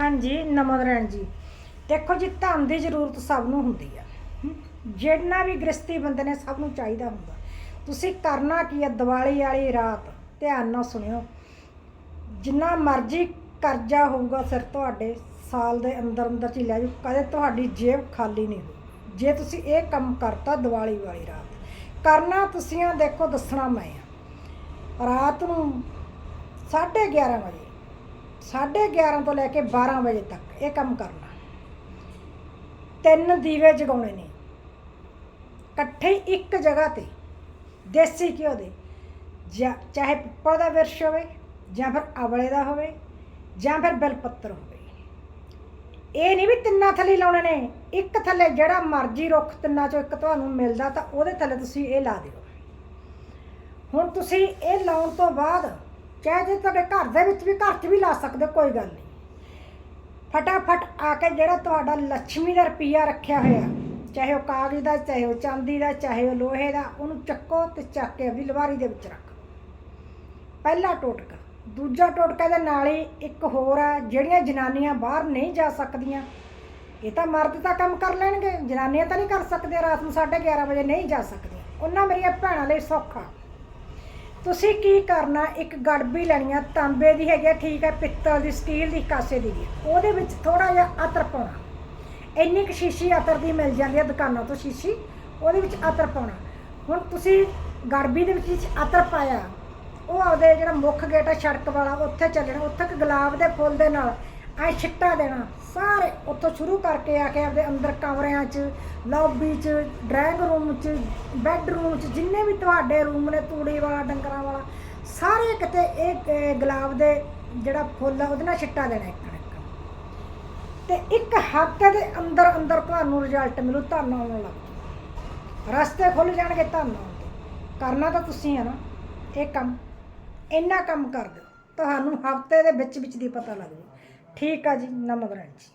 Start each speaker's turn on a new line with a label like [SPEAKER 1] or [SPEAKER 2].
[SPEAKER 1] ਹਾਂਜੀ ਨਮਦਰਨ ਜੀ। ਦੇਖੋ ਜੀ ਧਨ ਦੀ ਜ਼ਰੂਰਤ ਸਭ ਨੂੰ ਹੁੰਦੀ ਆ। ਹਮ, ਜਿਹੜਾ ਵੀ ਗ੍ਰਸਤੀ ਬੰਦੇ ਨੇ ਸਭ ਨੂੰ ਚਾਹੀਦਾ ਹੁੰਦਾ। ਤੁਸੀਂ ਕਰਨਾ ਕੀ ਆ ਦੀਵਾਲੀ ਵਾਲੀ ਰਾਤ ਧਿਆਨ ਨਾਲ ਸੁਣਿਓ। ਜਿੰਨਾ ਮਰਜ਼ੀ ਕਰਜ਼ਾ ਹੋਊਗਾ ਸਿਰ ਤੁਹਾਡੇ ਸਾਲ ਦੇ ਅੰਦਰ ਅੰਦਰ ਚ ਹੀ ਲੈ ਜਾਓ। ਕਦੇ ਤੁਹਾਡੀ ਜੇਬ ਖਾਲੀ ਨਹੀਂ ਹੋਊ ਜੇ ਤੁਸੀਂ ਇਹ ਕੰਮ ਕਰਤਾ ਦੀਵਾਲੀ ਵਾਲੀ ਰਾਤ ਕਰਨਾ ਤੁਸੀਂ ਆ ਦੇਖੋ ਦੱਸਣਾ ਮੈਂ ਆ। ਰਾਤ ਨੂੰ 11:30 ਵਜੇ 11:30 ਤੋਂ ਲੈ ਕੇ 12 ਵਜੇ ਤੱਕ ਇਹ ਕੰਮ ਕਰਨਾ। ਤਿੰਨ ਦੀਵੇ ਜਗਾਉਣੇ ਨੇ। ਇਕੱਠੇ ਇੱਕ ਜਗ੍ਹਾ ਤੇ, ਦੇਸੀ ਘਿਓ ਦੇ। ਜਾਂ ਚਾਹੇ ਪਿੱਪਲ ਦਾ ਵਿਰਸ਼ ਹੋਵੇ, ਜਾਂ ਫਿਰ ਅਵਲੇ ਦਾ ਹੋਵੇ, ਜਾਂ ਫਿਰ ਬਲਪੱਤਰ ਹੋਵੇ। ਇਹ ਨਹੀਂ ਵੀ ਤਿੰਨਾਂ ਥੱਲੇ ਲਾਉਣੇ ਨੇ। ਇੱਕ ਥੱਲੇ ਜਿਹੜਾ ਮਰਜ਼ੀ ਰੁੱਖ ਤਿੰਨਾਂ ਚੋਂ ਇੱਕ ਤੁਹਾਨੂੰ ਮਿਲਦਾ ਤਾਂ ਉਹਦੇ ਥੱਲੇ ਤੁਸੀਂ ਇਹ ਲਾ ਦਿਓ। ਹੁਣ ਤੁਸੀਂ ਇਹ ਲਾਉਣ ਤੋਂ ਬਾਅਦ ਚਾਹੇ ਜੇ ਤੁਹਾਡੇ ਘਰ ਦੇ ਵਿੱਚ ਵੀ ਘਰ 'ਚ ਵੀ ਲਾ ਸਕਦੇ ਹੋ, ਕੋਈ ਗੱਲ ਨਹੀਂ। ਫਟਾਫਟ ਆ ਕੇ ਜਿਹੜਾ ਤੁਹਾਡਾ ਲక్ష్ਮੀ ਦਾ ਰੁਪਈਆ ਰੱਖਿਆ ਹੋਇਆ ਚਾਹੇ ਉਹ ਕਾਗਜ਼ ਦਾ ਚਾਹੇ ਉਹ ਚਾਂਦੀ ਦਾ ਚਾਹੇ ਉਹ ਲੋਹੇ ਦਾ ਉਹਨੂੰ ਚੱਕੋ ਤੇ ਚੱਕ ਕੇ ਆਪਣੀ ਲਵਾਰੀ ਦੇ ਵਿੱਚ ਰੱਖ। ਪਹਿਲਾ ਟੋਟਕਾ। ਦੂਜਾ ਟੋਟਕਾ ਦੇ ਨਾਲ ਹੀ ਇੱਕ ਹੋਰ ਆ ਜਿਹੜੀਆਂ ਜਨਾਨੀਆਂ ਬਾਹਰ ਨਹੀਂ ਜਾ ਸਕਦੀਆਂ। ਇਹ ਤਾਂ ਮਰਦ ਤਾਂ ਕੰਮ ਕਰ ਲੈਣਗੇ ਜਨਾਨੀਆਂ ਤਾਂ ਨਹੀਂ ਕਰ ਸਕਦੇ ਰਾਤ ਨੂੰ 11:30 ਵਜੇ ਨਹੀਂ ਜਾ ਸਕਦੀਆਂ। ਉਹਨਾਂ ਮੇਰੀਆਂ ਭੈਣਾਂ ਲਈ ਸੌਖਾ। ਤੁਸੀਂ ਕੀ ਕਰਨਾ? ਇੱਕ ਗੜਬੀ ਲੈਣੀ ਆ ਤਾਂਬੇ ਦੀ ਹੈਗੀ ਆ, ਠੀਕ ਹੈ ਪਿੱਤਲ ਦੀ ਸਟੀਲ ਦੀ ਕਾਸੇ ਦੀ ਵੀ। ਉਹਦੇ ਵਿੱਚ ਥੋੜਾ ਜਿਹਾ ਅਤਰ ਪਾਉਣਾ। ਇੰਨੀ ਕੁ ਸ਼ੀਸ਼ੀ ਅਤਰ ਦੀ ਮਿਲ ਜਾਂਦੀ ਹੈ ਦੁਕਾਨਾਂ ਤੋਂ ਸ਼ੀਸ਼ੀ ਉਹਦੇ ਵਿੱਚ ਅਤਰ ਪਾਉਣਾ। ਹੁਣ ਤੁਸੀਂ ਗੜਬੀ ਦੇ ਵਿੱਚ ਅਤਰ ਪਾਇਆ ਉਹ ਆਪਦੇ ਜਿਹੜਾ ਮੁੱਖ ਗੇਟ ਆ ਸੜਕ ਵਾਲਾ ਉੱਥੇ ਚੱਲਣਾ ਉੱਥੇ ਇੱਕ ਗੁਲਾਬ ਦੇ ਫੁੱਲ ਦੇ ਨਾਲ ਐ ਛਿੱਟਾ ਦੇਣਾ। ਸਾਰੇ ਉੱਥੋਂ ਸ਼ੁਰੂ ਕਰਕੇ ਆ ਕੇ ਆਪਦੇ ਅੰਦਰ ਕਮਰਿਆਂ 'ਚ ਲੌਬੀ 'ਚ ਡਰਾਇੰਗ ਰੂਮ 'ਚ ਬੈੱਡਰੂਮ 'ਚ, ਜਿੰਨੇ ਵੀ ਤੁਹਾਡੇ ਰੂਮ ਨੇ ਤੂੜੀ ਵਾਲਾ, ਡੰਗਰਾਂ ਵਾਲਾ, ਸਾਰੇ ਕਿਤੇ ਇਹ ਗੁਲਾਬ ਦੇ ਜਿਹੜਾ ਫੁੱਲ ਆ, ਉਹਦੇ ਨਾਲ ਛਿੱਟਾ ਦੇਣਾ ਇੱਕ ਨਾ ਇੱਕ। ਤੇ ਇੱਕ ਹਫ਼ਤੇ ਦੇ ਅੰਦਰ ਅੰਦਰ ਤੁਹਾਨੂੰ ਰਿਜ਼ਲਟ ਮਿਲੂ ਤੁਹਾਨੂੰ ਆਉਣ ਲੱਗ ਜੂ ਰਸਤੇ ਖੁੱਲ ਜਾਣਗੇ ਤੁਹਾਨੂੰ ਆਉਣ ਦੇ ਕਰਨਾ ਤਾਂ ਤੁਸੀਂ ਆ ਨਾ। ਇਹ ਕੰਮ, ਇੰਨਾ ਕੰਮ ਕਰ ਦਿਓ। ਤੁਹਾਨੂੰ ਹਫ਼ਤੇ ਦੇ ਵਿੱਚ ਵਿੱਚ ਦੀ ਪਤਾ ਲੱਗ ਜੂ ਠੀਕ ਆ ਜੀ ਨਮਗਰਨ ਜੀ